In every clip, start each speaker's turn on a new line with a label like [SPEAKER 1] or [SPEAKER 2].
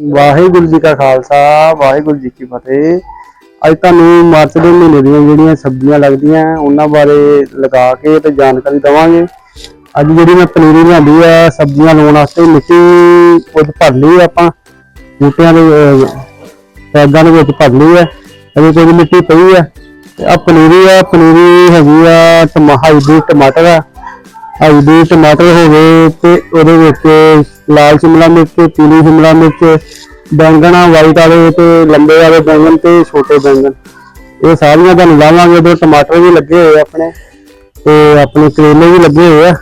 [SPEAKER 1] ਵਾਹਿਗੁਰੂ ਜੀ ਕਾ ਖਾਲਸਾ, ਵਾਹਿਗੁਰੂ ਜੀ ਕੀ ਫਤਿਹ। ਅੱਜ ਤੁਹਾਨੂੰ ਮਾਰਚ ਦੇ ਮਹੀਨੇ ਦੀਆਂ ਜਿਹੜੀਆਂ ਸਬਜ਼ੀਆਂ ਲੱਗਦੀਆਂ, ਉਹਨਾਂ ਬਾਰੇ ਲਗਾ ਕੇ ਤੇ ਜਾਣਕਾਰੀ ਦਵਾਂਗੇ। ਅੱਜ ਜਿਹੜੀ ਮੈਂ ਪਨੀਰੀ ਲਿਆਂਦੀ ਆ, ਸਬਜ਼ੀਆਂ ਲਾਉਣ ਵਾਸਤੇ ਮਿੱਟੀ ਕੁਝ ਭਰ ਲਈ ਆਪਾਂ। ਬੂਟਿਆਂ ਦੇ ਪੈਦਾਂ ਦੇ ਵਿੱਚ ਭਰ ਲਈ ਆ। ਅਜੇ ਕੋਈ ਮਿੱਟੀ ਪਈ ਆ। ਤੇ ਆ ਪਨੀਰੀ ਆ, ਪਨੀਰੀ ਹੈਗੀ ਆ, ਟਮਾ ਹਾਈਬ੍ਰਿਡ ਟਮਾਟਰ ਆ। ਹਾਈਬ੍ਰਿਡ ਟਮਾਟਰ ਹੋਵੇ ਤੇ ਉਹਦੇ ਵਿੱਚ ਲਾਲ ਸ਼ਿਮਲਾ ਮਿਰਚ ਪੀਲੀ ਸ਼ਿਮਲਾ ਮਿਰਚ ਬੈਂਗਣ ਵਾਈਟ ਵਾਲੇ ਤੇ ਲੰਬੇ ਵਾਲੇ ਬੈਂਗਣ ਤੇ ਛੋਟੇ ਬੈਂਗਣ। ਇਹ ਸਾਰੀਆਂ ਤੁਹਾਨੂੰ ਲਾਵਾਂਗੇ ਦੋ ਟਮਾਟਰ ਵੀ ਲੱਗੇ ਹੋਏ ਆਪਣੇ ਤੇ ਆਪਣੇ ਕਰੇਲੇ ਵੀ ਲੱਗੇ ਹੋਏ ਆ।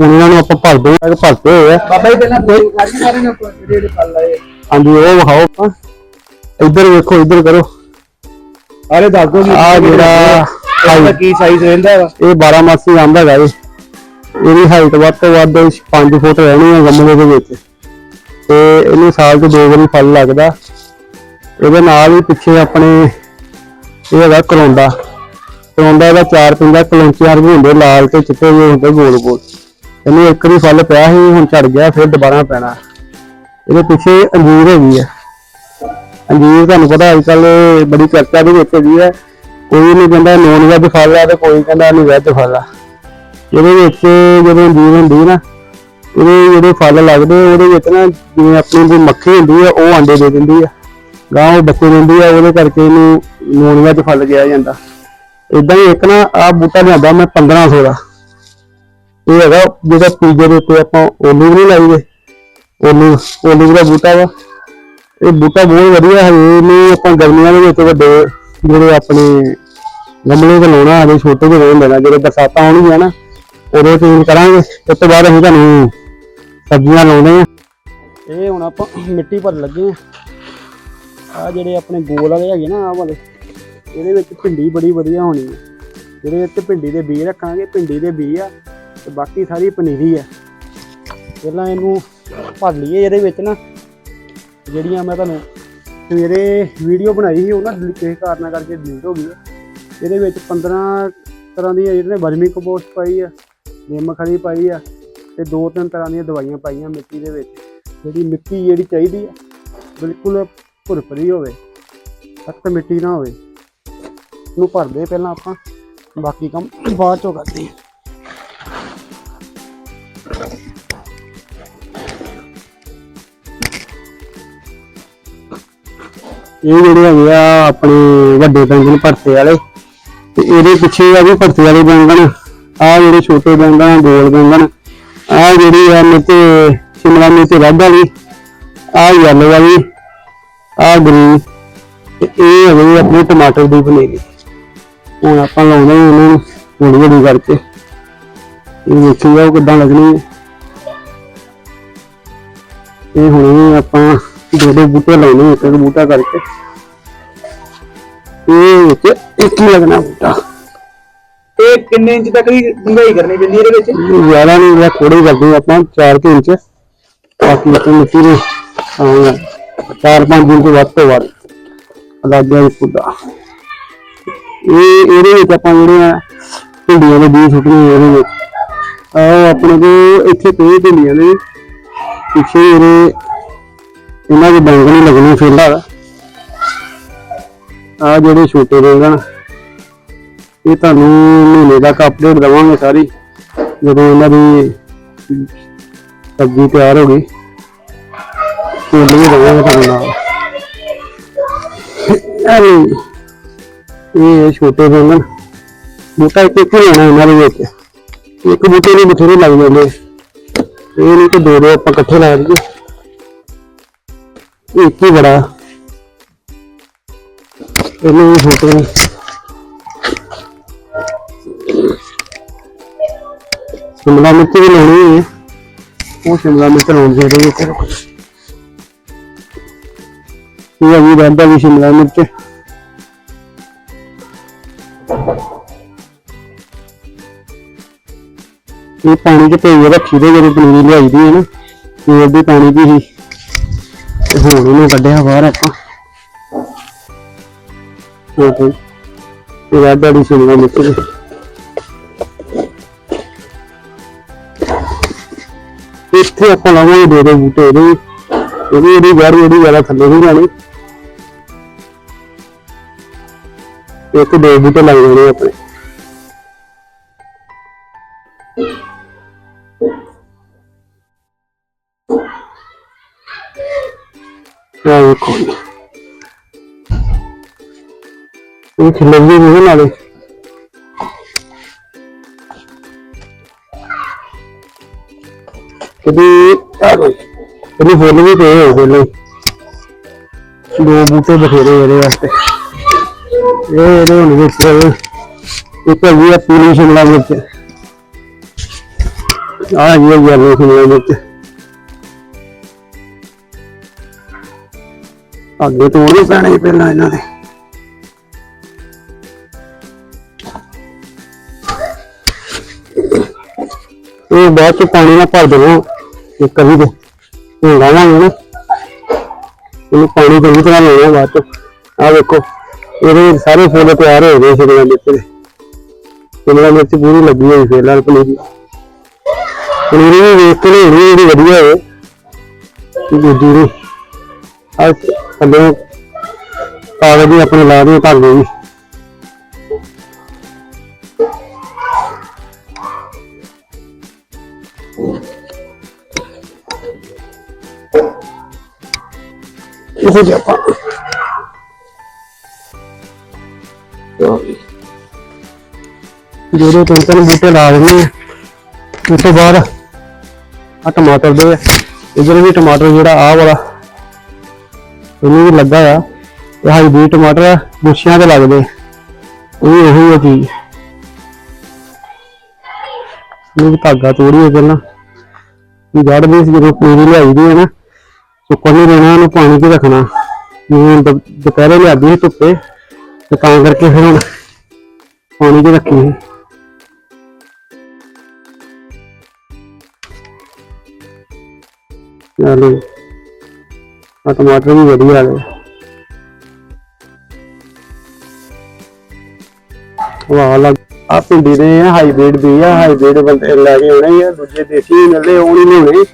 [SPEAKER 1] ਹੁਣ ਇਹਨਾਂ ਨੂੰ ਆਪਾਂ ਭਰ ਦੋ ਭਰਤੇ ਹੋਏ ਆ।
[SPEAKER 2] ਬਾਬਾ ਜੀ ਪਹਿਲਾਂ ਕੋਈ ਖਾਜੀ ਸਾਰੇ ਨੇ ਜਿਹੜੇ ਜਿਹੜੇ ਫਲ ਲਾਏ।
[SPEAKER 1] ਹਾਂਜੀ ਉਹ ਵਿਖਾਓ ਆਪਾਂ। ਇੱਧਰ ਵੇਖੋ ਇੱਧਰ ਕਰੋ।
[SPEAKER 2] ਆਰੇ ਦੱਸ ਦੋ
[SPEAKER 1] ਆ ਜਿਹੜਾ
[SPEAKER 2] ਕੀ ਸਾਈਜ਼ ਰਹਿੰਦਾ
[SPEAKER 1] ਇਹ 12 ਮਾਸੀ ਆਂਦਾ ਹੈਗਾ ਇਹ ਇਹਦੀ ਹਾਈਟ ਵੱਧ ਤੋਂ ਵੱਧ 5 ਫੁੱਟ ਰਹਿਣੀ ਹੈ ਗਮਲੇ ਦੇ ਵਿੱਚ। ਤੇ ਇਹਨੂੰ ਸਾਲ 'ਚ ਦੋ ਵਾਰੀ ਫਲ ਲੱਗਦਾ। ਇਹਦੇ ਨਾਲ ਹੀ ਪਿੱਛੇ ਆਪਣੇ ਇਹ ਹੈਗਾ ਕਰੋਂਦਾ। ਕਰੋਂਦਾ ਦਾ ਚਾਰ ਪਿੰਡਾ ਕਲੌਂਚੀਆਂ ਵੀ ਹੁੰਦੇ, ਲਾਲ ਤੇ ਚਿੱਟੇ ਜਿਹੇ ਹੁੰਦੇ, ਗੋਲ ਗੋਲ। ਇਹਨੂੰ ਇੱਕ ਵੀ ਫਲ ਪਿਆ ਸੀ, ਹੁਣ ਝੜ ਗਿਆ, ਫਿਰ ਦੁਬਾਰਾ ਪੈਣਾ। ਇਹਦੇ ਪਿੱਛੇ ਅੰਜੀਰ ਹੈਗੀ ਹੈ ਅੰਜੀਰ ਤੁਹਾਨੂੰ ਪਤਾ ਅੱਜ ਕੱਲ ਬੜੀ ਚਰਚਾ ਦੇ ਵਿੱਚ ਹੈਗੀ ਹੈ। ਕੋਈ ਨਹੀਂ ਕਹਿੰਦਾ ਨੋਨ ਵੈਜ ਫਲ ਆ ਤੇ ਕੋਈ ਕਹਿੰਦਾ ਨਹੀਂ ਵੈਜ ਫਲ ਆ ਇਹਦੇ ਵਿੱਚ ਜਦੋਂ ਅੰਜੀਰ ਹੁੰਦੀ ਨਾ, ਇਹਦੇ ਜਿਹੜੇ ਫਲ ਲੱਗਦੇ, ਉਹਦੇ ਵਿੱਚ ਨਾ ਜਿਵੇਂ ਆਪਣੀ ਕੋਈ ਮੱਖੀ ਹੁੰਦੀ ਆ, ਉਹ ਆਂਡੇ ਦੇ ਦਿੰਦੀ ਆ। ਗਾਂ ਉਹ ਬੱਚੇ ਦਿੰਦੀ ਆ, ਉਹਦੇ ਕਰਕੇ ਇਹਨੂੰ ਨੌਨ ਚ ਫਲ ਕਿਹਾ ਜਾਂਦਾ। ਇਦਾਂ ਹੀ ਇੱਕ ਨਾ ਆ ਬੂਟਾ ਲਿਆਂਦਾ ਮੈਂ 1500 ਦਾ। ਇਹ ਹੈਗਾ ਜਿਹੜਾ ਪੀਜੇ ਦੇ ਉੱਤੇ ਆਪਾਂ ਓਲੀਵ ਨਹੀਂ ਲਾਈਏ ਓਲੀਵ ਓਲੀਵ ਦਾ ਬੂਟਾ ਵਾ। ਇਹ ਬੂਟਾ ਬਹੁਤ ਵਧੀਆ ਹੈ, ਇਹਨੂੰ ਆਪਾਂ ਗਰਮੀਆਂ ਦੇ ਵਿੱਚ ਵੱਡੇ ਜਿਹੜੇ ਆਪਣੇ ਗਮਲੇ ਤੇ ਲਾਉਣਾ ਅਜੇ ਛੋਟੇ ਜਿਹੇ ਰਹਿਣ ਦੇਣਾ ਜਦੋਂ ਬਰਸਾਤਾਂ ਆਉਣਗੀਆਂ ਨਾ ਉਦੋਂ ਚੇਂਜ ਕਰਾਂਗੇ, ਉਸ ਤੋਂ ਬਾਅਦ ਅਸੀਂ ਤੁਹਾਨੂੰ ਸਬਜ਼ੀਆਂ ਲਾਉਂਦੇ ਆ ਇਹ ਹੁਣ ਆਪਾਂ ਮਿੱਟੀ ਭਰਨ ਲੱਗੇ ਆ ਆ ਜਿਹੜੇ ਆਪਣੇ ਗੋਲ ਵਾਲੇ ਹੈਗੇ ਨਾ ਆ ਵਾਲੇ, ਇਹਦੇ ਵਿੱਚ ਭਿੰਡੀ ਬੜੀ ਵਧੀਆ ਹੋਣੀ ਹੈ। ਜਿਹੜੇ ਵਿੱਚ ਭਿੰਡੀ ਦੇ ਬੀਜ ਰੱਖਾਂਗੇ, ਭਿੰਡੀ ਦੇ ਬੀਜ ਆ, ਤੇ ਬਾਕੀ ਸਾਰੀ ਪਨੀਰੀ ਆ। ਪਹਿਲਾਂ ਇਹਨੂੰ ਭਰ ਲਈਏ ਇਹਦੇ ਵਿੱਚ ਨਾ। ਜਿਹੜੀਆਂ ਮੈਂ ਤੁਹਾਨੂੰ ਸਵੇਰੇ ਵੀਡੀਓ ਬਣਾਈ ਸੀ, ਉਹ ਨਾ ਡਿਲ- ਕਿਸੇ ਕਾਰਨਾਂ ਕਰਕੇ ਡਿਲੀਟ ਹੋ ਗਈ ਇਹਦੇ ਵਿੱਚ 15 ਤਰ੍ਹਾਂ ਦੀਆਂ ਜਿਹੜੇ ਵਰਮੀ ਕੰਪੋਸਟ ਪਾਈ ਆ। ਨਿੰਮ ਖਲੀ ਪਾਈ ਆ ਤੇ ਦੋ ਤਿੰਨ ਤਰ੍ਹਾਂ ਦੀਆਂ ਦਵਾਈਆਂ ਪਾਈਆਂ ਮਿੱਟੀ ਦੇ ਵਿੱਚ। ਜਿਹੜੀ ਮਿੱਟੀ ਜਿਹੜੀ ਚਾਹੀਦੀ ਆ, ਬਿਲਕੁਲ ਭੁਰਪਰੀ ਹੋਵੇ, ਸਖਤ ਮਿੱਟੀ ਨਾ ਹੋਵੇ ਇਹਨੂੰ ਭਰਦੇ ਪਹਿਲਾਂ ਆਪਾਂ। ਬਾਕੀ ਕੰਮ ਬਾਅਦ ਚੋਂ ਕਰਦੇ ਹਾਂ ਇਹ ਜਿਹੜੇ ਹੈਗੇ ਆ ਆਪਣੇ ਵੱਡੇ ਬੈਂਗਣ ਭਰਤੇ ਵਾਲੇ, ਤੇ ਇਹਦੇ ਪਿੱਛੇ ਆ ਵੀ ਭਰਤੇ ਵਾਲੇ ਬੈਂਗਣ। ਆ ਜਿਹੜੇ ਛੋਟੇ ਬੈਂਗਣ ਗੋਲ ਬੈਂਗਣ ਆ ਜਿਹੜੀ ਆ ਮਿਰਚ ਸ਼ਿਮਲਾ ਮਿਰਚ ਰੈੱਡ ਵਾਲੀ ਆ ਯੈਲੋ ਵਾਲੀ ਆ ਗ੍ਰੀਨ ਇਹ ਹੈਗੇ ਆਪਣੇ ਟਮਾਟਰ ਦੀ ਪਨੀਰੀ। ਹੁਣ ਆਪਾਂ ਲਾਉਂਦੇ ਹਾਂ ਇਹਨੂੰ ਹੌਲੀ ਹੌਲੀ ਕਰਕੇ। ਇਹ ਵੇਖੀ ਜਾਓ ਕਿੱਦਾਂ ਲੱਗਣੀ ਹੈ ਇਹ ਹੁਣ ਆਪਾਂ ਦੋ ਦੋ ਬੂਟੇ ਲਾਉਣੇ ਇੱਕ ਇੱਕ ਬੂਟਾ ਕਰਕੇ। ਇਹ ਵਿੱਚ ਇੱਕ ਹੀ ਲੱਗਣਾ ਬੂਟਾ।
[SPEAKER 2] ਇਹ ਕਿੰਨੇ ਇੰਚ ਤੱਕ ਦੀ ਡੂੰਘਾਈ ਕਰਨੀ ਪੈਂਦੀ ਇਹਦੇ ਵਿੱਚ?
[SPEAKER 1] ਜ਼ਿਆਦਾ ਨਹੀਂ ਜਿਹੜਾ ਥੋੜੇ ਕਰਦੇ ਆਪਾਂ 4 ਕੁ ਇੰਚ। ਬਾਕੀ ਆਪਾਂ ਮਿੱਟੀ ਦੇ ਆਉਂਗਾ 4-5 ਇੰਚ ਵੱਧ ਤੋਂ ਵੱਧ। ਲੱਗ ਗਿਆ ਇੱਕ ਇਹ, ਇਹਦੇ ਵਿੱਚ ਆਪਾਂ ਜਿਹੜੇ ਆ ਭਿੰਡੀਆਂ ਦੇ ਬੀਜ ਸੁੱਟਣੇ ਆ ਇਹਦੇ ਵਿੱਚ। ਆਹ ਆਪਣੇ ਕੋ ਇੱਥੇ ਪਏ ਭਿੰਡੀਆਂ ਦੇ ਪਿੱਛੇ ਇਹਦੇ ਇਹਨਾਂ ਦੇ ਬੈਂਗਣ ਲੱਗਣੇ ਫਿਲਹਾਲ ਆ ਜਿਹੜੇ ਛੋਟੇ ਬੈਂਗਣ। ਇਹ ਤੁਹਾਨੂੰ ਮਹੀਨੇ ਤੱਕ ਅਪਡੇਟ ਦਵਾਂਗੇ ਸਾਰੀ, ਜਦੋਂ ਇਹਨਾਂ ਦੀ ਸਬਜ਼ੀ ਤਿਆਰ ਹੋ ਗਈ। ਫੁੱਲ ਵੀ ਦਵਾਂਗੇ ਤੁਹਾਨੂੰ ਨਾਲ। ਇਹ ਛੋਟੇ ਬੈਂਗਣ, ਬੂਟਾ ਇੱਕ ਇੱਕ ਹੀ ਲੈਣਾ ਇਹਨਾਂ ਦੇ ਵਿੱਚ। ਇੱਕ ਬੂਟੇ ਨੂੰ ਬਥੇਰੇ ਲੱਗ ਜਾਂਦੇ। ਇਹ ਨਹੀਂ ਕਿ ਦੋ ਦੋ ਆਪਾਂ ਇਕੱਠੇ ਲਾ ਦਈਏ। ਇੱਕ ਹੀ ਬੜਾ। ਇਹਨੂੰ ਵੀ ਛੋਟੇ ਨੂੰ ਸ਼ਿਮਲਾ ਮਿਰਚ ਵੀ ਲਾਉਣੀ ਹੈ। ਉਹ ਸ਼ਿਮਲਾ ਮਿਰਚ ਲਾਉਣ ਦੇ ਰਹੇ ਇੱਥੇ ਰੁਕ ਇਹ ਆ ਵੀ ਰਹਿੰਦਾ ਵੀ ਸ਼ਿਮਲਾ ਮਿਰਚ। ਇਹ ਪਾਣੀ ਚ ਭੇਜ ਰੱਖੀ ਦੇ, ਜਦੋਂ ਪਨੀਰੀ ਲਿਆਈ ਦੀ ਹੈ ਨਾ ਸਵੇਰ ਦੀ ਪਾਣੀ ਦੀ ਹੁਣ ਇਹਨੂੰ ਕੱਢਿਆ ਬਾਹਰ ਆਪਾਂ। ਉਹ ਇਹ ਰਾਡਾ ਦੀ ਸ਼ਿਮਲਾ ਮਿਰਚ। ਇੱਥੇ ਆਪਾਂ ਲਾਵਾਂਗੇ ਦੋ ਦੋ ਬੂਟੇ ਇਹਦੇ ਵੀ। ਕਿਉਂਕਿ ਇਹਦੀ ਜਿਹੜੀ ਜ਼ਿਆਦਾ ਥੱਲੇ ਨਹੀਂ ਜਾਣੀ। ਇੱਕ ਦੋ ਬੂਟੇ ਲੱਗ ਜਾਣੇ ਆਪਣੇ। ਆ ਵੇਖੋ ਇਹ ਖਿਲਰ ਵੀ ਨਾਲੇ। ਕਦੀ ਆ ਫੁੱਲ ਵੀ ਪਏ ਹੋਏ ਪਹਿਲਾਂ। ਦੋ ਬੂਟੇ ਬਥੇਰੇ ਇਹਦੇ ਵਾਸਤੇ। ਇਹ ਇਹਦੇ ਹੁਣ ਵਿੱਚ ਇੱਕ ਹੈਗੀ ਆ ਪੀਲੀ ਸ਼ਿਮਲਾ ਮਿਰਚ। ਆ ਹੈਗੀ ਆ ਯੈਲੋ ਸ਼ਿਮਲਾ ਮਿਰਚ। ਅੱਗੇ ਤੋੜਨੇ ਪੈਣੇ ਪਹਿਲਾਂ ਇਹਨਾਂ ਦੇ। ਇਹ ਬਾਅਦ ਚ ਪਾਣੀ ਨਾਲ ਭਰ ਦੇਣਾ ਇੱਕ ਕਵੀ ਦੇ। ਹੁਣ ਲਾਵਾਂਗੇ ਨਾ। ਇਹਨੂੰ ਪਾਣੀ ਚੰਗੀ ਤਰ੍ਹਾਂ ਲਾਉਣਾ ਬਾਅਦ ਚ। ਆ ਵੇਖੋ, ਇਹਦੇ ਸਾਰੇ ਫੁੱਲ ਤਿਆਰ ਹੋ ਗਏ ਸ਼ਿਮਲਾ ਮਿਰਚ ਦੇ। ਸ਼ਿਮਲਾ ਮਿਰਚ ਪੂਰੀ ਲੱਗੀ ਹੋਈ ਫੇਰ ਨਾਲ ਪਨੀਰੀ ਪਨੀਰੀ ਵੀ ਵੇਖ ਕੇ ਲੈਣੀ ਜਿਹੜੀ ਵਧੀਆ ਹੋਵੇ। ਦੂਜੀ ਨੂੰ ਆ ਥੱਲੇ ਕਾਗਜ਼ ਵੀ ਆਪਣੇ ਲਾ ਦੇ ਧਾਗੇ ਵੀ। ਇਹੋ ਜਿਹਾ ਆਪਾਂ। ਜਿਹੜੇ ਤਿੰਨ ਤਿੰਨ ਬੂਟੇ ਲਾ ਦਿੰਦੇ ਆ ਉਸ ਤੋਂ ਬਾਅਦ ਆ ਟਮਾਟਰ ਦੇ ਇਧਰ ਵੀ ਟਮਾਟਰ ਜਿਹੜਾ ਆ ਵਾਲਾ ਇਹਨੂੰ ਵੀ ਲੱਗਾ ਆ। ਇਹ ਹਾਈਬ੍ਰਿਡ ਟਮਾਟਰ ਆ, ਗੁੱਛਿਆਂ ਤੇ ਲੱਗਦੇ ਇਹ ਵੀ ਉਹੀ ਆ। ਚੀਜ਼ ਇਹ ਧਾਗਾ ਤੋੜੀਏ ਪਹਿਲਾਂ। ਜੜ ਦੇ ਜਦੋਂ ਪੂਰੀ ਲਿਆਈ ਦੀ ਹੈ ਨਾ ਸੁੱਕਣ ਨਹੀਂ ਦੇਣਾ ਉਹਨੂੰ ਪਾਣੀ 'ਚ ਰੱਖਣਾ। ਜਿਵੇਂ ਦੁਪਹਿਰੇ ਲਿਆਦੀ ਸੀ ਧੁੱਪੇ, ਤੇ ਤਾਂ ਕਰਕੇ ਫਿਰ ਹੁਣ ਪਾਣੀ 'ਚ ਰੱਖੀ ਹੈ ਚਲੋ ਆ ਟਮਾਟਰ ਵੀ ਵਧੀਆ ਆ ਗਏ ਵਾਹ ਲੱਗ ਆ ਪਿੰਡੀ ਦੇ ਆ, ਹਾਈਬ੍ਰਿਡ ਵੀ ਆ, ਹਾਈਬ੍ਰਿਡ ਬੰਦੇ ਲੈ ਕੇ ਆਉਣੇ ਆ, ਦੂਜੇ ਦੇਸੀ ਵੀ ਉਹ ਨਹੀਂ ਲਿਆਉਣੇ।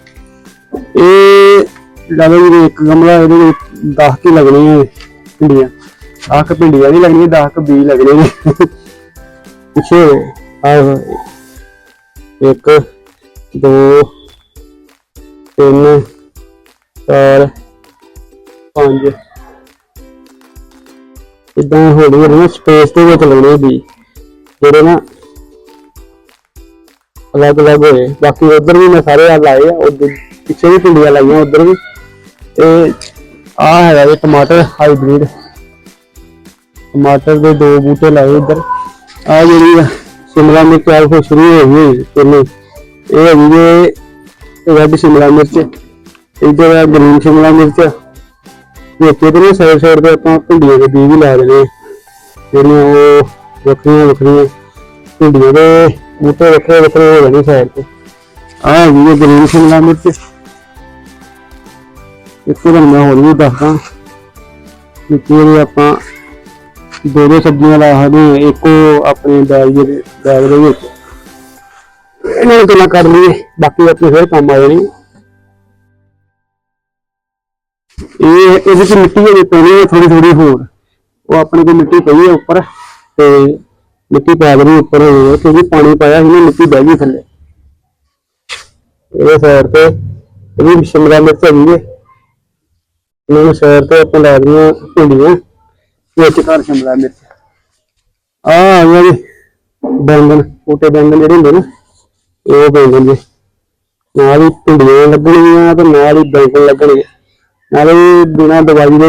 [SPEAKER 1] ਇਹ ਲੱਗਦਾ ਜੀ ਇੱਕ ਗਮਲਾ ਇਹਦੇ ਵਿੱਚ 10 ਕੀ ਲੱਗਣੀਆਂ ਇਹ ਭਿੰਡੀਆਂ। ਆਹ ਕਿ ਭਿੰਡੀਆਂ ਨਹੀਂ ਲੱਗਣੀਆਂ 10 ਕ ਬੀਜ ਲੱਗਣੇ ਨੇ। ਪਿੱਛੇ ਆਹ ਇੱਕ, ਦੋ, ਤਿੰਨ, ਚਾਰ, ਪੰਜ। ਇਦਾਂ ਹੌਲੀ ਹੌਲੀ ਸਪੇਸ ਦੇ ਵਿੱਚ ਲੱਗਣੇ ਵੀ ਜਿਹੜੇ ਨਾ ਅਲੱਗ ਅਲੱਗ ਹੋਏ। ਬਾਕੀ ਉਧਰ ਵੀ ਮੈਂ ਸਾਰੇ ਆ ਲਾਏ ਆ, ਉਧਰ ਪਿੱਛੇ ਵੀ ਪਿੰਡੀਆਂ ਲਾਈਆਂ, ਉਧਰ ਵੀ। ਤੇ ਆ ਹੈਗਾ ਇਹ ਟਮਾਟਰ ਹਾਈਬ੍ਰਿਡ। ਟਮਾਟਰ ਦੇ ਦੋ ਬੂਟੇ ਲਾਏ ਇੱਧਰ। ਆ ਜਿਹੜੀ ਸ਼ਿਮਲਾ ਮਿਰਚ ਆ ਉਹ ਸ਼ੁਰੂ ਹੋ ਗਈ ਹੋਈ ਇਹ ਹੈਗੀ ਜੇ ਰੈੱਡ ਸ਼ਿਮਲਾ ਮਿਰਚ। ਇੱਧਰ ਆ ਗ੍ਰੀਨ ਸ਼ਿਮਲਾ ਮਿਰਚ। ਵਿੱਚ ਇਹਦੇ ਨਾਲ ਸਾਈਡ ਸਾਈਡ ਤੇ ਆਪਾਂ ਭਿੰਡੀਆਂ ਦੇ ਬੀਜ ਵੀ ਲਾ ਦੇਣੇ ਆ। ਜਿਹੜੀਆਂ ਉਹ ਵੱਖਰੀਆਂ ਵੱਖਰੀਆਂ ਭਿੰਡੀਆਂ ਦੇ ਬੂਟੇ ਵੱਖਰੇ ਵੱਖਰੇ ਹੋ ਜਾਣੇ ਸਾਈਡ ਤੇ। ਆ ਹੈਗੀ ਹੈ ਗ੍ਰੀਨ ਸ਼ਿਮਲਾ ਮਿਰਚ। ਇੱਥੇ ਤੁਹਾਨੂੰ ਮੈਂ ਹੋਰ ਵੀ ਦੱਸਦਾ ਕਿ ਜਿਹੜੇ ਆਪਾਂ ਦੋ ਦੋ ਸਬਜ਼ੀਆਂ ਲਾ ਸਕਦੇ ਹਾਂ, ਇੱਕੋ ਆਪਣੇ ਬੈਗ ਦੇ ਬੈਗ ਦੇ ਵਿੱਚ। ਇਹਨਾਂ ਨੂੰ ਗੱਲਾਂ ਕਰ ਲਈਏ, ਬਾਕੀ ਆਪਣੇ ਫਿਰ ਕੰਮ ਆ ਜਾਣੀ। ਇਹ ਇਹਦੇ ਚ ਮਿੱਟੀ ਜਿਹੜੀ ਪੈਣੀ ਹੈ ਥੋੜੀ ਥੋੜੀ ਹੋਰ। ਉਹ ਆਪਣੇ ਕੋਲ ਮਿੱਟੀ ਪਈ ਹੈ ਉੱਪਰ, ਤੇ ਮਿੱਟੀ ਪੈ ਗਈ ਉੱਪਰ ਹੋਰ, ਕਿਉਂਕਿ ਪਾਣੀ ਪਾਇਆ ਸੀ ਨਾ, ਮਿੱਟੀ ਬਹਿ ਗਈ ਥੱਲੇ। ਇਹਦੇ ਸਾਈਡ ਤੇ, ਇਹ ਸ਼ਿਮਲਾ ਮਿਰਚ ਹੈਗੀ ਹੈ। ਨੂੰ ਸਾਈਡ ਤੇ ਆਪਾਂ ਲਾ ਦਈਆਂ ਭਿੰਡੀਆਂ ਵਿੱਚ ਘਰ ਸ਼ਿਮਲਾ ਮਿਰਚ। ਆ ਆ ਗਿਆ ਜੀ ਬੈਂਗਣ ਛੋਟੇ ਬੈਂਗਣ ਜਿਹੜੇ ਹੁੰਦੇ ਨਾ ਉਹ ਬੈਂਗਣ ਜੀ। ਨਾਲ ਹੀ ਭਿੰਡੀਆਂ ਲੱਗਣਗੀਆਂ ਤੇ ਨਾਲ ਹੀ ਬੈਂਗਣ ਲੱਗਣਗੇ। ਨਾਲੇ ਬਿਨਾਂ ਦਵਾਈ ਦੇ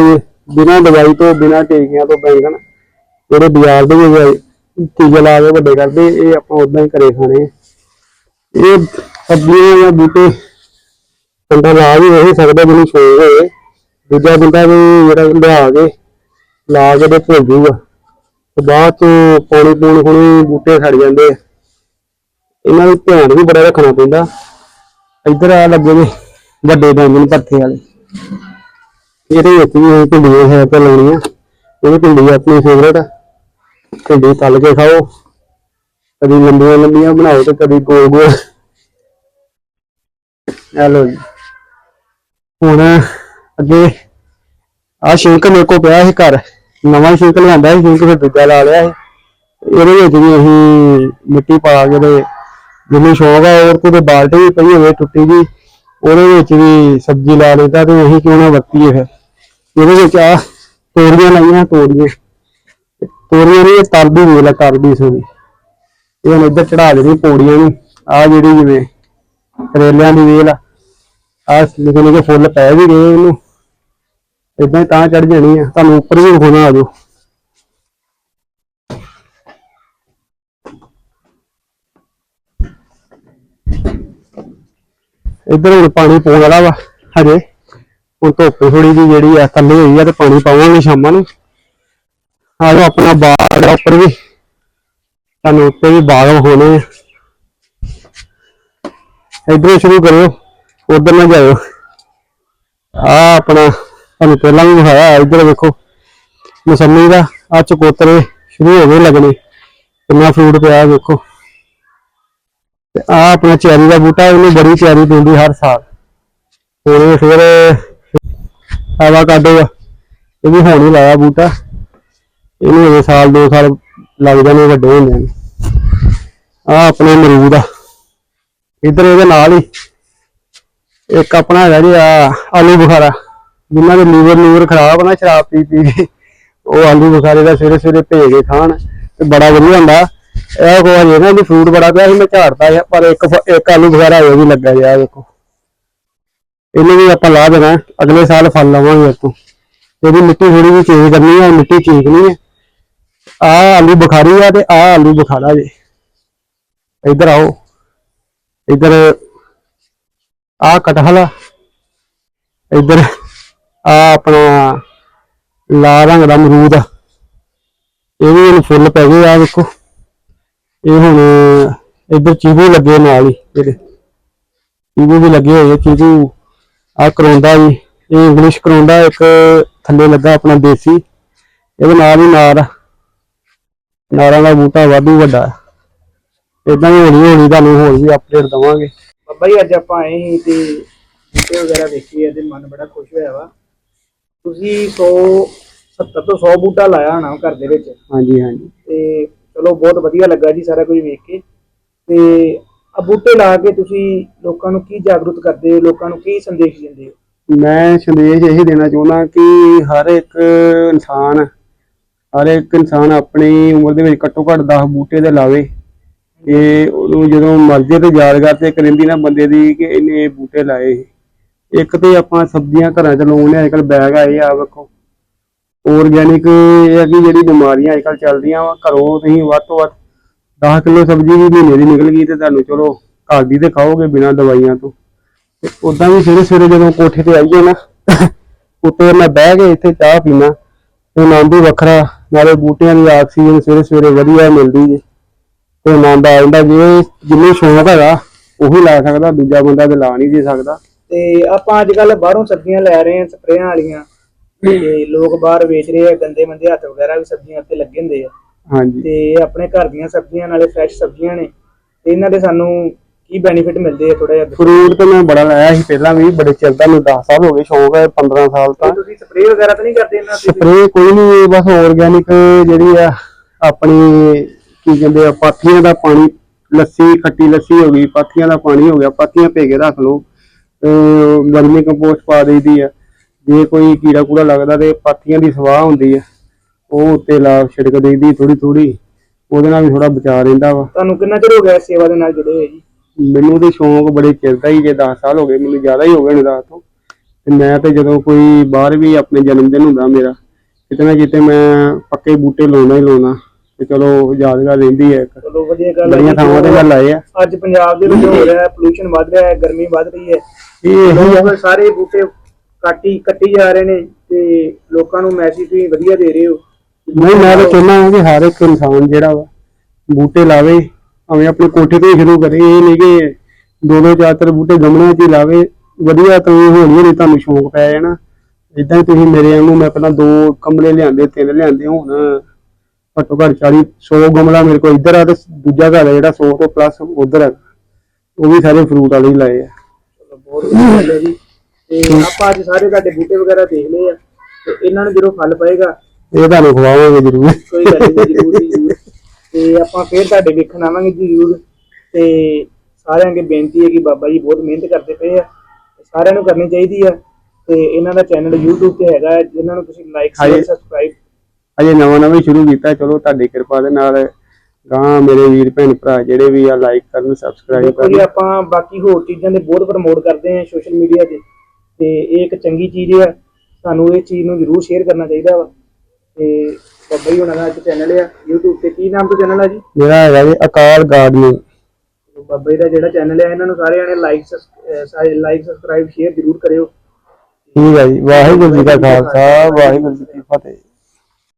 [SPEAKER 1] ਬਿਨਾਂ ਦਵਾਈ ਤੋਂ ਬਿਨਾਂ ਟੀਕਿਆਂ ਤੋਂ ਬੈਂਗਣ ਜਿਹੜੇ ਬਾਜ਼ਾਰ ਦੇ ਵਿੱਚ ਟੀਕੇ ਲਾ ਕੇ ਵੱਡੇ ਕਰਦੇ ਇਹ ਆਪਾਂ ਉਦਾਂ ਹੀ ਘਰੇ ਖਾਣੇ। ਇਹ ਸਬਜ਼ੀਆਂ ਜਾਂ ਬੂਟੇ ਬੰਦਾ ਲਾ ਵੀ ਉਹੀ ਸਕਦਾ ਜਿਹਨੂੰ ਸ਼ੌਕ ਹੋਵੇ। ਦੂਜਾ ਬੰਦਾ ਵੀ ਜਿਹੜਾ ਲਿਆ ਕੇ, ਲਾ ਕੇ ਤੇ ਭੁੱਲ ਜੂਗਾ। ਤੇ ਬਾਅਦ ਚ ਪਾਣੀ ਪੂਣ ਹੁਣੀ ਬੂਟੇ ਖੜ ਜਾਂਦੇ ਆ। ਇਹਨਾਂ ਦਾ ਧਿਆਨ ਵੀ ਬੜਾ ਰੱਖਣਾ ਪੈਂਦਾ। ਇੱਧਰ ਆ ਲੱਗੇ ਨੇ ਵੱਡੇ ਬੈਂਗਣ ਭਰਥੇ ਵਾਲੇ। ਇਹਦੇ ਵਿੱਚ ਵੀ ਇਹ ਭਿੰਡੀਆਂ ਹੈ ਤੇ ਲਾਉਣੀਆਂ। ਇਹ ਭਿੰਡੀ ਆਪਣੀ ਫੇਵਰੇਟ ਆ। ਭਿੰਡੀ ਤਲ ਕੇ ਖਾਓ। ਕਦੀ ਲੰਬੀਆਂ ਲੰਬੀਆਂ ਬਣਾਓ ਤੇ ਕਦੀ ਗੋਲ ਗੋਲ। ਆ ਲਓ ਜੀ। ਹੁਣ ਅੱਗੇ ਆ ਸ਼ਿੰਕ ਮੇਰੇ ਕੋਲ ਪਿਆ ਸੀ ਘਰ। ਨਵਾਂ ਸ਼ਿੰਕ ਲਿਆਂਦਾ ਸੀ, ਸ਼ਿੰਕ ਫਿਰ ਦੂਜਾ ਲਾ ਲਿਆ ਸੀ। ਇਹਦੇ ਵਿੱਚ ਵੀ ਅਸੀਂ ਮਿੱਟੀ ਪਾ ਕੇ ਤੇ ਜਿਹਨੂੰ ਸ਼ੌਕ ਹੈ ਔਰ ਤੇ ਬਾਲਟੀ ਵੀ ਪਈ ਹੋਵੇ, ਟੁੱਟੀ ਜੀ, ਉਹਦੇ ਵਿੱਚ ਵੀ ਸਬਜ਼ੀ ਲਾ ਲੈਂਦਾ ਤੇ ਅਸੀਂ ਕਿਉਂ ਨਾ ਵਰਤੀਏ ਫਿਰ। ਇਹਦੇ ਵਿੱਚ ਆ ਤੋਰੀਆਂ ਲਾਈਆਂ, ਤੋਰੀਆਂ। ਤੋਰੀਆਂ ਨਹੀਂ, ਇਹ ਵੇਲ ਆ ਕਰਦੀ ਸੋਦੀ ਇਹ ਹੁਣ ਇੱਧਰ ਚੜਾ ਦੇਣੀ ਪੌੜੀਆਂ ਨੂੰ। ਆ ਜਿਹੜੀ ਜਿਵੇਂ ਕਰੇਲਿਆਂ ਦੀ ਵੇਲ ਆ ਆ ਨਿੱਕੇ ਨਿੱਕੇ ਫੁੱਲ ਪੈ ਵੀ ਗਏ ਇਹਨੂੰ। ਇਦਾਂ ਹੀ ਤਾਂ ਚੜ ਜਾਣੀ ਆ, ਤੁਹਾਨੂੰ ਉੱਪਰ ਵੀ ਵਿਖਾਉਣਾ ਆ ਜਾਓ। ਇੱਧਰ ਹੁਣ ਪਾਣੀ ਪਾਉਣ ਵਾਲਾ ਵਾ, ਹਜੇ। ਹੁਣ ਧੁੱਪ ਥੋੜੀ ਜਿਹੀ ਜਿਹੜੀ ਆ, ਥੱਲੇ ਹੋਈ ਆ ਤੇ ਪਾਣੀ ਪਾਵਾਂਗੇ ਸ਼ਾਮਾਂ ਨੂੰ। ਆ ਜਾਓ ਆਪਣਾ ਬਾਗ ਉੱਪਰ ਵੀ। ਤੁਹਾਨੂੰ ਉੱਤੇ ਵੀ ਬਾਗ ਹੋਣੇ ਆ। ਇਧਰੋਂ ਸ਼ੁਰੂ ਕਰਿਓ, ਉਧਰ ਨਾ ਜਾਇਓ। ਆ ਆਪਣਾ ਤੁਹਾਨੂੰ ਪਹਿਲਾਂ ਵੀ ਦਿਖਾਇਆ ਇੱਧਰ ਵੇਖੋ ਮਸੰਮੀ ਦਾ ਆ ਚਕੋਤਰੇ ਸ਼ੁਰੂ ਹੋ ਗਏ ਲੱਗਣੇ, ਕਿੰਨਾ ਫਰੂਟ ਪਿਆ ਵੇਖੋ ਤੇ ਆ ਆਪਣਾ ਚੈਰੀ ਦਾ ਬੂਟਾ, ਇਹਨੂੰ ਬੜੀ ਚੈਰੀ ਦਿੰਦੀ ਹਰ ਸਾਲ। ਹੁਣ ਫਿਰ ਆਵਾ ਕਾਡੋ ਇਹ ਵੀ ਹੁਣ ਹੀ ਲਾਇਆ ਬੂਟਾ। ਇਹਨੂੰ ਅਜੇ ਸਾਲ, ਦੋ ਸਾਲ ਲੱਗ ਜਾਣੇ, ਵੱਡੇ ਹੋ ਜਾਣੇ। ਆ ਆਪਣੇ ਅਮਰੂਦ ਆ ਇਧਰ ਇਹਦੇ ਨਾਲ ਹੀ ਇੱਕ ਆਪਣਾ ਹੈਗਾ ਜੀ ਆ ਆਲੂ ਬੁਖਾਰਾ। ਜਿਨ੍ਹਾਂ ਦੇ ਲੀਵਰ ਲੂਵਰ ਖਰਾਬ ਆ ਨਾ ਸ਼ਰਾਬ ਪੀ ਪੀ ਕੇ ਉਹ ਆਲੂ ਬੁਖਾਰੇ ਦਾ ਸਵੇਰੇ ਸਵੇਰੇ ਭੇਜ ਕੇ ਖਾਣ ਤੇ ਬੜਾ ਵਧੀਆ ਹੁੰਦਾ। ਇਹ ਕੋ ਅਜੇ ਨਾ ਜੀ ਫਰੂਟ ਬੜਾ ਪਿਆ ਸੀ ਮੈਂ ਝਾੜਦਾ ਸੀ, ਪਰ ਇੱਕ ਇੱਕ ਆਲੂ ਬੁਖਾਰਾ ਹੋਇਆ ਵੀ ਲੱਗਾ ਜਿਆ ਵੇਖੋ। ਇਹਨੂੰ ਵੀ ਆਪਾਂ ਲਾ ਦੇਣਾ ਅਗਲੇ ਸਾਲ ਫਲ ਲਵਾਂਗੇ ਇਤੋਂ ਇਹਦੀ ਮਿੱਟੀ ਥੋੜੀ ਜਿਹੀ ਚੇਂਜ ਕਰਨੀ ਹੈ ਮਿੱਟੀ ਠੀਕ ਨਹੀਂ ਹੈ ਆ ਆਲੂ ਬੁਖਾਰੀ ਆ ਤੇ ਆ ਆਲੂ ਬੁਖਾਰਾ ਜੀ। ਇੱਧਰ ਆਓ। ਇੱਧਰ ਆ ਕਟਹਲ ਇੱਧਰ ਆ ਆਪਣਾ ਲਾਲ ਰੰਗ ਦਾ ਅਮਰੂਦ ਆ। ਇਹ ਵੀ ਹੁਣ ਫੁੱਲ ਪੈ ਗਏ ਆ ਵੇਖੋ ਇਹ ਹੁਣ ਇੱਧਰ ਚੀਬੂ ਲੱਗੇ ਨਾਲ ਹੀ, ਇਹਦੇ। ਚੀਬੂ ਵੀ ਲੱਗੇ ਹੋਏ ਚੀਬੂ। ਆ ਕਰੋਂਦਾ ਜੀ, ਇਹ ਇੰਗਲਿਸ਼ ਕਰੋਂਦਾ, ਇੱਕ ਥੱਲੇ ਲੱਗਾ ਆਪਣਾ ਦੇਸੀ। ਇਹਦੇ ਨਾਲ ਹੀ ਨਾਰ ਆ। ਨਾਰਾਂ ਦਾ ਬੂਟਾ ਵਾਧੂ ਵੱਡਾ ਇਦਾਂ ਹੀ ਹੌਲੀ ਹੌਲੀ ਤੁਹਾਨੂੰ ਹੋਰ ਵੀ ਅਪਡੇਟ ਦਵਾਂਗੇ।
[SPEAKER 2] ਬਾਬਾ ਜੀ, ਅੱਜ ਆਪਾਂ ਆਏ ਸੀ ਤੇ ਬੂਟੇ ਵਗੈਰਾ ਦੇਖੇ ਆ ਤੇ ਮਨ ਬੜਾ ਖੁਸ਼ ਹੋਇਆ ਵਾ। ਤੁਸੀਂ 100 70 ਤੋਂ 100 ਬੂਟਾ ਲਾਇਆ ਹੋਣਾ ਘਰ ਦੇ ਵਿੱਚ।
[SPEAKER 1] ਹਾਂਜੀ ਹਾਂਜੀ।
[SPEAKER 2] ਤੇ ਚਲੋ ਬਹੁਤ ਵਧੀਆ ਲੱਗਾ ਜੀ ਸਾਰਾ ਕੁਝ ਵੇਖ ਕੇ। ਤੇ ਆ ਬੂਟੇ ਲਾ ਕੇ ਤੁਸੀਂ ਲੋਕਾਂ ਨੂੰ ਕੀ ਜਾਗਰੂਕ ਕਰਦੇ ਹੋ? ਲੋਕਾਂ ਨੂੰ ਕੀ ਸੰਦੇਸ਼ ਦਿੰਦੇ ਹੋ?
[SPEAKER 1] ਮੈਂ ਸੰਦੇਸ਼ ਇਹ ਦੇਣਾ ਚਾਹੁੰਦਾ ਕਿ ਹਰ ਇੱਕ ਇਨਸਾਨ ਹਰ ਇੱਕ ਇਨਸਾਨ ਆਪਣੀ ਉਮਰ ਦੇ ਵਿੱਚ ਘੱਟੋ ਘੱਟ 10 ਬੂਟੇ ਤੇ ਲਾਵੇ। ਤੇ ਉਹਨੂੰ ਜਦੋਂ ਮਰਜ਼ੀ ਤੇ ਯਾਦਗਾਰ ਤੇ ਕਰਿੰਦੀ ਨਾ ਬੰਦੇ ਦੀ ਕਿ ਇਹਨੇ ਇਹ ਬੂਟੇ ਲਾਏ। ਇੱਕ ਤੇ ਆਪਾਂ ਸਬਜ਼ੀਆਂ ਘਰਾਂ ਚ ਲਾਉਂਦੇ ਆ ਅੱਜਕੱਲ ਬੈਗ ਆਏ ਆ ਵੇਖੋ। ਆਰਗੈਨਿਕ ਇਹ ਆ ਕਿ ਜਿਹੜੀ ਬਿਮਾਰੀਆਂ ਅੱਜਕੱਲ ਚੱਲਦੀਆਂ ਵਾ, ਘਰੋਂ ਤੁਸੀਂ ਵੱਧ ਤੋਂ ਵੱਧ 10 ਕਿਲੋ ਸਬਜ਼ੀ ਵੀ ਮਹੀਨੇ ਦੀ ਨਿਕਲ ਗਈ ਤੇ ਤੁਹਾਨੂੰ ਚਲੋ ਘਰ ਦੀ ਤੇ ਖਾਓਗੇ ਬਿਨਾਂ ਦਵਾਈਆਂ ਤੋਂ। ਤੇ ਉਦਾਂ ਵੀ ਸਵੇਰੇ ਸਵੇਰੇ ਜਦੋਂ ਕੋਠੇ ਤੇ ਆਈਏ ਨਾ, ਉੱਤੇ ਮੈਂ ਬਹਿ ਕੇ ਇੱਥੇ ਚਾਹ ਪੀਣਾ ਤੇ ਆਨੰਦ ਹੀ ਵੱਖਰਾ, ਨਾਲੇ ਬੂਟਿਆਂ ਦੀ ਆਕਸੀਜਨ ਸਵੇਰੇ ਸਵੇਰੇ ਵਧੀਆ ਮਿਲਦੀ ਜੇ। ਤੇ ਆਨੰਦ ਆ ਜਾਂਦਾ, ਜੇ ਜਿੰਨੇ ਸ਼ੌਂਕ ਹੈਗਾ, ਉਹੀ ਲਾ ਸਕਦਾ, ਦੂਜਾ ਬੰਦਾ ਤੇ ਲਾ ਨਹੀਂ ਦੇ ਸਕਦਾ।
[SPEAKER 2] ਤੇ ਆਪਾਂ ਅੱਜ ਕੱਲ ਬਾਹਰੋਂ ਸਬਜ਼ੀਆਂ ਲੈ ਰਹੇ ਹਾਂ ਸਪਰੇਆਂ ਵਾਲੀਆਂ। ਤੇ ਲੋਕ ਬਾਹਰ ਵੇਚ ਰਹੇ ਆ ਗੰਦੇ ਮੰਦੇ ਹੱਥ ਵਗੈਰਾ ਵੀ ਸਬਜ਼ੀਆਂ ਉੱਤੇ ਲੱਗੇ ਹੁੰਦੇ ਆ।
[SPEAKER 1] ਹਾਂਜੀ।
[SPEAKER 2] ਤੇ ਆਪਣੇ ਘਰ ਦੀਆਂ ਸਬਜ਼ੀਆਂ ਨਾਲੇ ਫਰੈਸ਼ ਸਬਜ਼ੀਆਂ ਨੇ। ਤੇ ਇਹਨਾਂ ਦੇ ਸਾਨੂੰ ਕੀ ਬੈਨੀਫਿਟ ਮਿਲਦੇ ਆ ਥੋੜਾ ਜਿਹਾ ਦੱਸੋ।
[SPEAKER 1] ਫਰੂਟ ਤੇ ਮੈਂ ਬੜਾ ਲਾਇਆ ਸੀ ਪਹਿਲਾਂ ਵੀ ਬੜੇ ਚਿਰ ਦਾ ਮੈਨੂੰ 10 ਸਾਲ ਹੋ ਗਏ ਸ਼ੌਂਕ ਹੈ 15 ਸਾਲ
[SPEAKER 2] ਤੇ।
[SPEAKER 1] ਤੋਂ
[SPEAKER 2] ਤੁਸੀਂ ਸਪਰੇਅ ਵਗੈਰਾ ਤਾਂ ਨਹੀਂ ਕਰਦੇ ਇਹਨਾਂ ਤੇ?
[SPEAKER 1] ਸਪਰੇ ਕੋਈ ਨਹੀਂ ਬਸ ਆਰਗੈਨਿਕ ਜਿਹੜੀ ਆ ਆਪਣੀ ਕੀ ਕਹਿੰਦੇ ਆ ਪਾਥੀਆਂ ਦਾ ਪਾਣੀ ਲੱਸੀ ਖੱਟੀ ਲੱਸੀ ਹੋ ਗਈ ਪਾਥੀਆਂ ਦਾ ਪਾਣੀ ਹੋ ਗਿਆ ਪਾਥੀਆਂ ਭੇ ਕੇ ਰੱਖ ਲਓ। ਤੇ ਗਰਮੀ ਕੰਪੋਸਟ ਪਾ ਦੇਈਦੀ ਆ। ਜੇ ਕੋਈ ਕੀੜਾ ਕੂੜਾ ਲੱਗਦਾ ਤੇ ਪਾਥੀਆਂ ਦੀ ਸਵਾਹ ਹੁੰਦੀ ਆ ਉਹ ਉੱਤੇ ਲਾ ਛਿੜਕ ਦੇਈਦੀ ਥੋੜੀ ਥੋੜੀ ਉਹਦੇ ਨਾਲ ਵੀ ਥੋੜਾ ਬਚਾ ਰਹਿੰਦਾ ਵਾ।
[SPEAKER 2] ਤੁਹਾਨੂੰ ਕਿੰਨਾ ਚਿਰ ਹੋ ਗਿਆ ਇਸ ਸੇਵਾ ਦੇ ਨਾਲ ਜੁੜੇ ਹੋਏ ਜੀ?
[SPEAKER 1] ਮੈਨੂੰ ਤੇ ਸ਼ੌਂਕ ਬੜੇ ਚਿਰ ਦਾ ਹੀ ਜੇ 10 ਸਾਲ ਹੋ ਗਏ ਮੈਨੂੰ ਜ਼ਿਆਦਾ ਹੀ ਹੋ ਗਏ ਨੇ 10 ਤੋਂ ਤੇ ਮੈਂ ਤੇ ਜਦੋਂ ਕੋਈ ਬਾਹਰ ਵੀ ਆਪਣੇ ਜਨਮ ਦਿਨ ਹੁੰਦਾ ਮੇਰਾ ਕਿਤੇ ਨਾ ਕਿਤੇ ਮੈਂ ਪੱਕੇ ਬੂਟੇ ਲਾਉਣਾ ਹੀ ਲਾਉਣਾ ਤੇ ਚਲੋ ਯਾਦਗਾਰ ਰਹਿੰਦੀ ਹੈ ਇੱਕ।
[SPEAKER 2] ਚਲੋ ਵਧੀਆ ਗੱਲ ਹੈ
[SPEAKER 1] ਬੜੀਆਂ
[SPEAKER 2] ਜੀ।
[SPEAKER 1] ਥਾਵਾਂ ਤੇ ਮੈਂ ਲਾਏ ਆ।
[SPEAKER 2] ਅੱਜ ਪੰਜਾਬ ਦੇ ਵਿੱਚ ਹੋ ਰਿਹਾ ਹੈ ਪੋਲੂਸ਼ਨ ਵੱਧ ਰਿਹਾ ਹੈ ਗਰਮੀ ਵੱਧ ਰਹੀ ਹੈ।
[SPEAKER 1] ਇਹ ਇਹੀ ਆ।
[SPEAKER 2] ਲੋਕ ਸਾਰੇ ਬੂਟੇ ਕਾਟੀ ਕੱਟੀ ਜਾ ਰਹੇ ਨੇ ਤੇ ਲੋਕਾਂ ਨੂੰ ਮੈਸੇਜ ਤੁਸੀਂ ਵਧੀਆ ਦੇ ਰਹੇ ਹੋ।
[SPEAKER 1] ਨਹੀਂ ਮੈਂ ਤਾਂ ਕਹਿੰਦਾ ਹਾਂ ਕਿ ਹਰ ਇੱਕ ਇਨਸਾਨ ਜਿਹੜਾ ਵਾ ਬੂਟੇ ਲਾਵੇ ਭਾਵੇਂ ਆਪਣੇ ਕੋਠੇ ਤੋਂ ਹੀ ਸ਼ੁਰੂ ਕਰੇ। ਇਹ ਨਹੀਂ ਕਿ ਦੋ ਦੋ ਚਾਰ ਚਾਰ ਬੂਟੇ ਗਮਲਿਆਂ 'ਚ ਹੀ ਲਾਵੇ। ਵਧੀਆ ਤਾਂ ਹੌਲੀ ਹੌਲੀ ਤੁਹਾਨੂੰ ਸ਼ੌਂਕ ਪੈ ਜਾਣਾ। ਇਦਾਂ ਹੀ ਤੁਸੀਂ ਮੇਰੇ ਵਾਂਗੂ ਮੈਂ ਪਹਿਲਾਂ ਦੋ ਕਮਲੇ ਲਿਆਂਦੇ ਤਿੰਨ ਲਿਆਂਦੇ ਹੁਣ। ਘੱਟੋ ਘੱਟ 40 100 ਗਮਲਾ ਮੇਰੇ ਕੋਲ ਇੱਧਰ ਆ ਤੇ ਦੂਜਾ ਘਰ ਹੈ ਜਿਹੜਾ 100 ਤੋਂ ਪਲੱਸ ਉਧਰ ਹੈ ਉਹ ਵੀ ਸਾਰੇ ਫਰੂਟ ਵਾਲੇ ਹੀ ਲਾਏ ਆ।
[SPEAKER 2] ਚਲੋ ਬਹੁਤ ਵਧੀਆ ਗੱਲ ਹੈ ਜੀ? ਤੇ ਆਪਾਂ ਅੱਜ ਸਾਰੇ ਤੁਹਾਡੇ ਬੂਟੇ ਵਗੈਰਾ ਦੇਖ ਲਏ ਆ ਤੇ ਇਹਨਾਂ ਨੂੰ ਜਦੋਂ ਫਲ ਪਏਗਾ।
[SPEAKER 1] ਇਹ ਤੁਹਾਨੂੰ ਖਵਾਵਾਂਗੇ ਜ਼ਰੂਰ।
[SPEAKER 2] ਕੋਈ ਗੱਲ ਨਹੀਂ ਜ਼ਰੂਰ ਜੀ ਜ਼ਰੂਰ। ਤੇ ਆਪਾਂ ਫੇਰ ਤੁਹਾਡੇ ਵੇਖਣ ਆਵਾਂਗੇ ਜੀ ਜ਼ਰੂਰ। ਤੇ ਸਾਰਿਆਂ ਅੱਗੇ ਬੇਨਤੀ ਹੈ ਕਿ ਬਾਬਾ ਜੀ ਬਹੁਤ ਮਿਹਨਤ ਕਰਦੇ ਪਏ ਆ ਤੇ ਸਾਰਿਆਂ ਨੂੰ ਕਰਨੀ ਚਾਹੀਦੀ ਆ। ਤੇ ਇਹਨਾਂ ਦਾ ਚੈਨਲ YouTube ਤੇ ਹੈਗਾ ਹੈ, ਜਿਨ੍ਹਾਂ ਨੂੰ ਤੁਸੀਂ ਲਾਈਕ ਸ਼ੇਅਰ
[SPEAKER 1] ਹਾਂਜੀ।
[SPEAKER 2] ਸਬਸਕ੍ਰਾਈਬ
[SPEAKER 1] ਅਜੇ ਨਵਾਂ ਨਵਾਂ ਹੀ ਸ਼ੁਰੂ ਕੀਤਾ ਚਲੋ ਤੁਹਾਡੀ ਕਿਰਪਾ ਦੇ ਨਾਲ ਗਾਂ ਮੇਰੇ ਵੀਰ ਭੈਣ ਭਰਾ ਜਿਹੜੇ ਵੀ ਆ ਲਾਈਕ ਕਰਨ ਸਬਸਕ੍ਰਾਈਬ
[SPEAKER 2] ਦੇਖੋ ਜੀ
[SPEAKER 1] ਕਰਨ।
[SPEAKER 2] ਆਪਾਂ ਬਾਕੀ ਹੋਰ ਚੀਜ਼ਾਂ ਦੇ ਬਹੁਤ ਪ੍ਰਮੋਟ ਕਰਦੇ ਹਾਂ ਸੋਸ਼ਲ ਮੀਡੀਆ ਤੇ। ਤੇ ਇਹ ਇੱਕ ਚੰਗੀ ਚੀਜ਼ ਹੈ ਸਾਨੂੰ ਇਹ ਚੀਜ਼ ਨੂੰ ਜ਼ਰੂਰ ਸ਼ੇਅਰ ਕਰਨਾ ਚਾਹੀਦਾ ਵਾ। ਤੇ ਬਾਬਾ ਜੀ ਹੁਣਾਂ ਦਾ ਅੱਜ ਚੈਨਲ ਆ YouTube ਤੇ। ਕੀ ਨਾਮ ਤੋਂ ਚੈਨਲ ਆ ਜੀ?
[SPEAKER 1] ਮੇਰਾ ਹੈਗਾ ਜੀ ਅਕਾਲ ਗਾਰਡਨਿੰਗ
[SPEAKER 2] ਬਾਬਾ ਜੀ ਦਾ ਜਿਹੜਾ ਚੈਨਲ ਹੈ ਇਹਨਾਂ ਨੂੰ ਸਾਰਿਆਂ ਨੇ ਲਾਈਕ ਲਾਈਕ ਸਬਸਕ੍ਰਾਈਬ ਸ਼ੇਅਰ ਜ਼ਰੂਰ ਕਰਿਓ।
[SPEAKER 1] ਠੀਕ ਹੈ ਜੀ। ਵਾਹਿਗੁਰੂ ਜੀ ਕਾ ਖਾਲਸਾ ਵਾਹਿਗੁਰੂ ਜੀ ਕੀ ਫਤਿਹ।